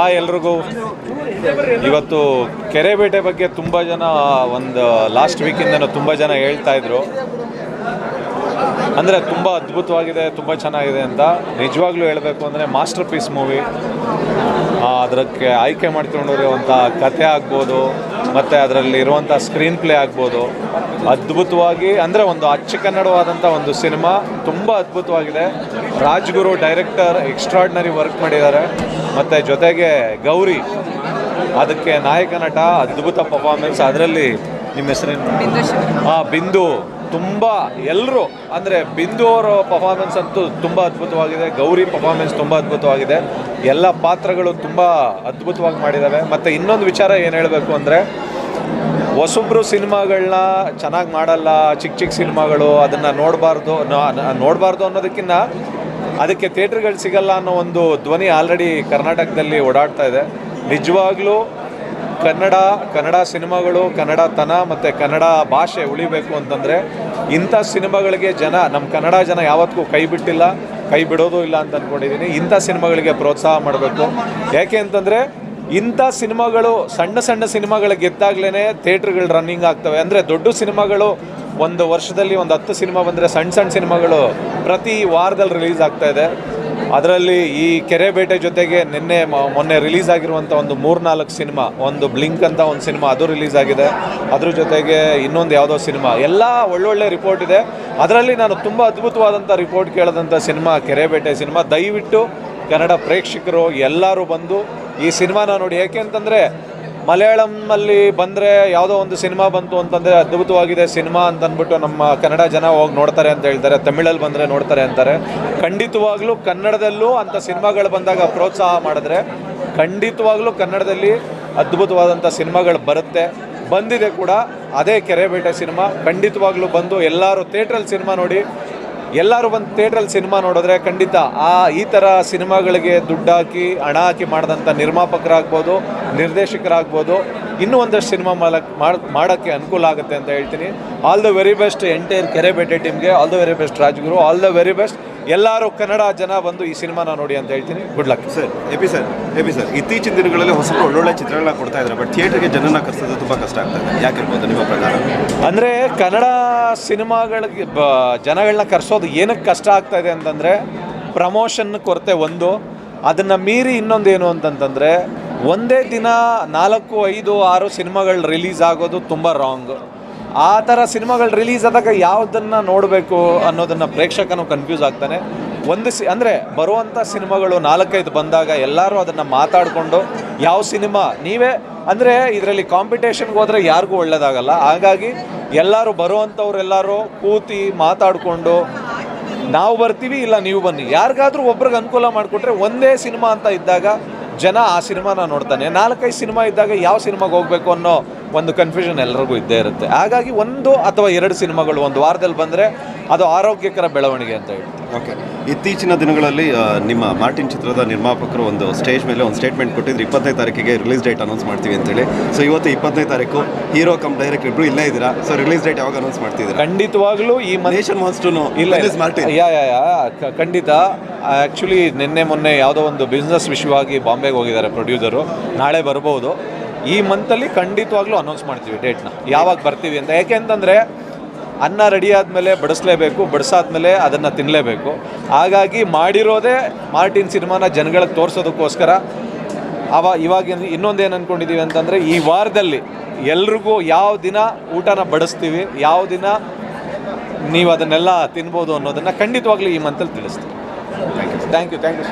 ಆ ಎಲ್ರಿಗೂ ಇವತ್ತು ಕೆರೆಬೇಟೆ ಬಗ್ಗೆ ತುಂಬ ಜನ ಒಂದು ಲಾಸ್ಟ್ ವೀಕಿಂದ ತುಂಬ ಜನ ಹೇಳ್ತಾ ಇದ್ರು. ಅಂದರೆ ತುಂಬ ಅದ್ಭುತವಾಗಿದೆ, ತುಂಬ ಚೆನ್ನಾಗಿದೆ ಅಂತ ನಿಜವಾಗ್ಲೂ ಹೇಳಬೇಕು ಅಂದರೆ ಮಾಸ್ಟರ್ ಪೀಸ್ ಮೂವಿ ಅದಕ್ಕೆ ಆಯ್ಕೆ ಮಾಡ್ಕೊಂಡಿರುವಂಥ ಕತೆ ಆಗ್ಬೋದು. ಮತ್ತು ಅದರಲ್ಲಿ ಇರುವಂಥ ಸ್ಕ್ರೀನ್ ಪ್ಲೇ ಆಗ್ಬೋದು. ಅದ್ಭುತವಾಗಿ ಅಂದರೆ ಒಂದು ಅಚ್ಚ ಕನ್ನಡವಾದಂಥ ಒಂದು ಸಿನಿಮಾ ತುಂಬ ಅದ್ಭುತವಾಗಿದೆ. ರಾಜ್ಗುರು ಡೈರೆಕ್ಟರ್ ಎಕ್ಸ್ಟ್ರಾರ್ಡ್ನರಿ ವರ್ಕ್ ಮಾಡಿದ್ದಾರೆ. ಮತ್ತು ಜೊತೆಗೆ ಗೌರಿ ಅದಕ್ಕೆ ನಾಯಕ ನಟ ಅದ್ಭುತ ಪರ್ಫಾರ್ಮೆನ್ಸ್ ಅದರಲ್ಲಿ ನಿಮ್ಮ ಹೆಸರೇನು? ಹಾಂ ಬಿಂದು. ತುಂಬ ಎಲ್ಲರೂ ಅಂದರೆ ಬಿಂದು ಅವರ ಪರ್ಫಾರ್ಮೆನ್ಸ್ ಅಂತೂ ತುಂಬ ಅದ್ಭುತವಾಗಿದೆ, ಗೌರಿ ಪರ್ಫಾರ್ಮೆನ್ಸ್ ತುಂಬ ಅದ್ಭುತವಾಗಿದೆ. ಎಲ್ಲ ಪಾತ್ರಗಳು ತುಂಬ ಅದ್ಭುತವಾಗಿ ಮಾಡಿದ್ದಾವೆ ಮತ್ತು ಇನ್ನೊಂದು ವಿಚಾರ ಏನು ಹೇಳಬೇಕು ಅಂದರೆ, ಹೊಸೊಬ್ರು ಸಿನಿಮಾಗಳನ್ನ ಚೆನ್ನಾಗಿ ಮಾಡಲ್ಲ ಚಿಕ್ಕ ಚಿಕ್ಕ ಸಿನಿಮಾಗಳು ಅದನ್ನು ನೋಡಬಾರ್ದು ನೋಡಬಾರ್ದು ಅನ್ನೋದಕ್ಕಿಂತ ಅದಕ್ಕೆ ಥಿಯೇಟ್ರ್ಗಳು ಸಿಗಲ್ಲ ಅನ್ನೋ ಒಂದು ಧ್ವನಿ ಆಲ್ರೆಡಿ ಕರ್ನಾಟಕದಲ್ಲಿ ಓಡಾಡ್ತಾ ಇದೆ. ನಿಜವಾಗ್ಲೂ ಕನ್ನಡ ಕನ್ನಡ ಸಿನಿಮಾಗಳು, ಕನ್ನಡ ತನ ಮತ್ತು ಕನ್ನಡ ಭಾಷೆ ಉಳಿಬೇಕು ಅಂತಂದರೆ ಇಂಥ ಸಿನಿಮಾಗಳಿಗೆ ಜನ ನಮ್ಮ ಕನ್ನಡ ಜನ ಯಾವತ್ತಿಗೂ ಕೈ ಬಿಟ್ಟಿಲ್ಲ, ಕೈ ಬಿಡೋದು ಇಲ್ಲ ಅಂತ ಅಂದ್ಕೊಂಡಿದ್ದೀನಿ ಇಂಥ ಸಿನಿಮಾಗಳಿಗೆ ಪ್ರೋತ್ಸಾಹ ಮಾಡಬೇಕು. ಯಾಕೆ ಅಂತಂದರೆ ಇಂಥ ಸಿನಿಮಾಗಳು ಸಣ್ಣ ಸಣ್ಣ ಸಿನಿಮಾಗಳು ಗೆದ್ದಾಗ್ಲೇ ಥಿಯೇಟ್ರ್ಗಳು ರನ್ನಿಂಗ್ ಆಗ್ತವೆ. ಅಂದರೆ ದೊಡ್ಡ ಸಿನಿಮಾಗಳು ಒಂದು ವರ್ಷದಲ್ಲಿ ಒಂದು ಹತ್ತು ಸಿನಿಮಾ ಬಂದರೆ ಸಣ್ಣ ಸಣ್ಣ ಸಿನಿಮಾಗಳು ಪ್ರತಿ ವಾರದಲ್ಲಿ ರಿಲೀಸ್ ಆಗ್ತಾಯಿದೆ ಅದರಲ್ಲಿ ಈ ಕೆರೆಬೇಟೆ ಜೊತೆಗೆ ನಿನ್ನೆ ಮೊನ್ನೆ ರಿಲೀಸ್ ಆಗಿರುವಂಥ ಒಂದು ಮೂರ್ನಾಲ್ಕು ಸಿನಿಮಾ, ಒಂದು ಬ್ಲಿಂಕ್ ಅಂತ ಒಂದು ಸಿನಿಮಾ ಅದು ರಿಲೀಸ್ ಆಗಿದೆ. ಅದ್ರ ಜೊತೆಗೆ ಇನ್ನೊಂದು ಯಾವುದೋ ಸಿನಿಮಾ. ಎಲ್ಲ ಒಳ್ಳೊಳ್ಳೆ ರಿಪೋರ್ಟ್ ಇದೆ. ಅದರಲ್ಲಿ ನಾನು ತುಂಬ ಅದ್ಭುತವಾದಂಥ ರಿಪೋರ್ಟ್ ಕೇಳಿದಂಥ ಸಿನಿಮಾ ಕೆರೆಬೇಟೆ ಸಿನಿಮಾ. ದಯವಿಟ್ಟು ಕನ್ನಡ ಪ್ರೇಕ್ಷಕರು ಎಲ್ಲರೂ ಬಂದು ಈ ಸಿನಿಮಾನ ನೋಡಿ. ಯಾಕೆ ಅಂತಂದರೆ ಮಲಯಾಳಂನಲ್ಲಿ ಬಂದರೆ ಯಾವುದೋ ಒಂದು ಸಿನಿಮಾ ಬಂತು ಅಂತಂದರೆ ಅದ್ಭುತವಾಗಿದೆ ಸಿನಿಮಾ ಅಂತ ಅಂದ್ಬಿಟ್ಟು ನಮ್ಮ ಕನ್ನಡ ಜನ ಹೋಗಿ ನೋಡ್ತಾರೆ ಅಂತ ಹೇಳ್ತಾರೆ, ತಮಿಳಲ್ಲಿ ಬಂದರೆ ನೋಡ್ತಾರೆ ಅಂತಾರೆ. ಖಂಡಿತವಾಗ್ಲೂ ಕನ್ನಡದಲ್ಲೂ ಅಂಥ ಸಿನಿಮಾಗಳು ಬಂದಾಗ ಪ್ರೋತ್ಸಾಹ ಮಾಡಿದ್ರೆ ಖಂಡಿತವಾಗ್ಲೂ ಕನ್ನಡದಲ್ಲಿ ಅದ್ಭುತವಾದಂಥ ಸಿನಿಮಾಗಳು ಬರುತ್ತೆ. ಬಂದಿದೆ ಕೂಡ, ಅದೇ ಕೆರೆಬೇಟೆ ಸಿನಿಮಾ. ಖಂಡಿತವಾಗ್ಲೂ ಬಂದು ಎಲ್ಲರೂ ಥಿಯೇಟ್ರಲ್ಲಿ ಸಿನಿಮಾ ನೋಡಿ ಎಲ್ಲರೂ ಒಂದು ಥಿಯೇಟ್ರಲ್ಲಿ ಸಿನಿಮಾ ನೋಡಿದ್ರೆ ಖಂಡಿತ ಆ, ಈ ಥರ ಸಿನಿಮಾಗಳಿಗೆ ದುಡ್ಡು ಹಾಕಿ ಹಣ ಹಾಕಿ ಮಾಡಿದಂಥ ನಿರ್ಮಾಪಕರಾಗ್ಬೋದು, ನಿರ್ದೇಶಕರಾಗ್ಬೋದು, ಇನ್ನೂ ಒಂದಷ್ಟು ಸಿನಿಮಾ ಮಾಲಕ್ ಮಾಡೋಕ್ಕೆ ಅನುಕೂಲ ಆಗುತ್ತೆ ಅಂತ ಹೇಳ್ತೀನಿ. All the very best entire Kerebete ಟೀಮ್ಗೆ all the very best Rajguru all the very best ಎಲ್ಲರೂ ಕನ್ನಡ ಜನ ಬಂದು ಈ ಸಿನಿಮಾನ ನೋಡಿ ಅಂತ ಹೇಳ್ತೀನಿ. Good luck sir AP sir AP sir ಇತ್ತೀಚಿನ ದಿನಗಳಲ್ಲಿ ಹೊಸ ಒಳ್ಳೊಳ್ಳೆ ಚಿತ್ರಗಳನ್ನ ಕೊಡ್ತಾ ಇದ್ದಾರೆ ಬಟ್ ಥಿಯೇಟರ್ಗೆ ಜನನ ಕರ್ಸೋದು ತುಂಬ ಕಷ್ಟ ಆಗ್ತದೆ ಯಾಕಿರ್ಬೋದು ನಿಮ್ಮ ಪ್ರಕಾರ? ಅಂದರೆ ಕನ್ನಡ ಸಿನಿಮಾಗಳಿಗೆ ಬ ಜನಗಳನ್ನ ಕರೆಸೋದು ಏನಕ್ಕೆ ಕಷ್ಟ ಆಗ್ತಾ ಇದೆ ಅಂತಂದರೆ ಪ್ರಮೋಷನ್ ಕೊರತೆ ಒಂದು. ಅದನ್ನು ಮೀರಿ ಇನ್ನೊಂದೇನು ಅಂತಂತಂದರೆ ಒಂದೇ ದಿನ ನಾಲ್ಕು ಐದು ಆರು ಸಿನಿಮಾಗಳು ರಿಲೀಸ್ ಆಗೋದು ತುಂಬ ರಾಂಗ್ ಆ ಥರ ಸಿನಿಮಾಗಳು ರಿಲೀಸ್ ಆದಾಗ ಯಾವುದನ್ನು ನೋಡಬೇಕು ಅನ್ನೋದನ್ನು ಪ್ರೇಕ್ಷಕನು ಕನ್ಫ್ಯೂಸ್ ಆಗ್ತಾನೆ. ಒಂದು ಸಿ, ಅಂದರೆ ಬರುವಂಥ ಸಿನಿಮಾಗಳು ನಾಲ್ಕೈದು ಬಂದಾಗ ಎಲ್ಲರೂ ಅದನ್ನು ಮಾತಾಡಿಕೊಂಡು, ಯಾವ ಸಿನಿಮಾ? ನೀವೇ? ಅಂದರೆ ಇದರಲ್ಲಿ ಕಾಂಪಿಟೇಷನ್ಗೆ ಹೋದರೆ ಯಾರಿಗೂ ಒಳ್ಳೆಯದಾಗಲ್ಲ ಹಾಗಾಗಿ ಎಲ್ಲರೂ ಬರುವಂಥವ್ರೆಲ್ಲರೂ ಕೂತಿ ಮಾತಾಡಿಕೊಂಡು, ನಾವು ಬರ್ತೀವಿ, ಇಲ್ಲ ನೀವು ಬನ್ನಿ. ಯಾರಿಗಾದರೂ ಒಬ್ರಿಗೆ ಅನುಕೂಲ ಮಾಡಿಕೊಟ್ರೆ ಒಂದೇ ಸಿನಿಮಾ ಅಂತ ಇದ್ದಾಗ ಜನ ಆ ಸಿನಿಮಾನ ನೋಡ್ತಾನೆ. ನಾಲ್ಕೈದು ಸಿನಿಮಾ ಇದ್ದಾಗ ಯಾವ ಸಿನಿಮಾಗೆ ಹೋಗಬೇಕು ಅನ್ನೋ ಒಂದು ಕನ್ಫ್ಯೂಷನ್ ಎಲ್ಲರಿಗೂ ಇದ್ದೇ ಇರುತ್ತೆ. ಹಾಗಾಗಿ ಒಂದು ಅಥವಾ ಎರಡು ಸಿನಿಮಾಗಳು ಒಂದು ವಾರದಲ್ಲಿ ಬಂದರೆ ಅದು ಆರೋಗ್ಯಕರ ಬೆಳವಣಿಗೆ ಅಂತ ಹೇಳಿ. ಓಕೆ. ಇತ್ತೀಚಿನ ದಿನಗಳಲ್ಲಿ ನಿಮ್ಮ ಮಾರ್ಟಿನ್ ಚಿತ್ರದ ನಿರ್ಮಾಪಕರು ಒಂದು ಸ್ಟೇಜ್ ಮೇಲೆ ಒಂದು ಸ್ಟೇಟ್ಮೆಂಟ್ ಕೊಟ್ಟಿದ್ರು. ಇಪ್ಪತ್ತೈದು ತಾರೀಕಿಗೆ ರಿಲೀಸ್ ಡೇಟ್ ಅನೌನ್ಸ್ ಮಾಡ್ತೀವಿ ಅಂತೇಳಿ ಸೊ ಇವತ್ತು ಇಪ್ಪತ್ತೈದು ತಾರೀಕು ಹೀರೋ ಕಮ್ ಡೈರೆಕ್ಟ್ ಇಬ್ಬರು ಇಲ್ಲೇ ಇದ್ದೀರಾ? ಸೊ ರಿಲೀಸ್ ಡೇಟ್ ಯಾವಾಗ ಅನೌನ್ಸ್ ಮಾಡ್ತಿದ್ದೀರಾ? ಖಂಡಿತವಾಗ್ಲೂ ಈ ನೇಷನ್ ಮಾನ್ಸ್ಟೂನು ಇಲ್ಲ ಯಾ ಯಾ ಯಾ. ಖಂಡಿತ. ಆ್ಯಕ್ಚುಲಿ ನಿನ್ನೆ ಮೊನ್ನೆ ಯಾವುದೋ ಒಂದು ಬಿಸ್ನೆಸ್ ವಿಷಯವಾಗಿ ಬಾಂಬೆಗೆ ಹೋಗಿದ್ದಾರೆ ಪ್ರೊಡ್ಯೂಸರು ನಾಳೆ ಬರ್ಬೋದು. ಈ ಮಂತಲ್ಲಿ ಖಂಡಿತವಾಗ್ಲೂ ಅನೌನ್ಸ್ ಮಾಡ್ತೀವಿ ಡೇಟ್ನ ಯಾವಾಗ ಬರ್ತೀವಿ ಅಂತ. ಯಾಕೆ ಅಂತಂದರೆ ಅನ್ನ ರೆಡಿ ಆದಮೇಲೆ ಬಡಿಸ್ಲೇಬೇಕು, ಬಡಿಸಾದ್ಮೇಲೆ ಅದನ್ನು ತಿನ್ನಲೇಬೇಕು ಹಾಗಾಗಿ ಮಾಡಿರೋದೇ ಮಾರ್ಟಿನ್ ಸಿನಿಮಾನ ಜನಗಳಿಗೆ ತೋರಿಸೋದಕ್ಕೋಸ್ಕರ. ಅವ ಇವಾಗ ಇನ್ನೊಂದು ಏನು ಅಂದ್ಕೊಂಡಿದ್ದೀವಿ ಅಂತಂದರೆ ಈ ವಾರದಲ್ಲಿ ಎಲ್ರಿಗೂ ಯಾವ ದಿನ ಊಟನ ಬಡಿಸ್ತೀವಿ, ಯಾವ ದಿನ ನೀವು ಅದನ್ನೆಲ್ಲ ತಿನ್ಬೋದು ಅನ್ನೋದನ್ನು ಖಂಡಿತವಾಗ್ಲೂ ಈ ಮಂತಲ್ಲಿ ತಿಳಿಸ್ತೀವಿ. Thank you thank you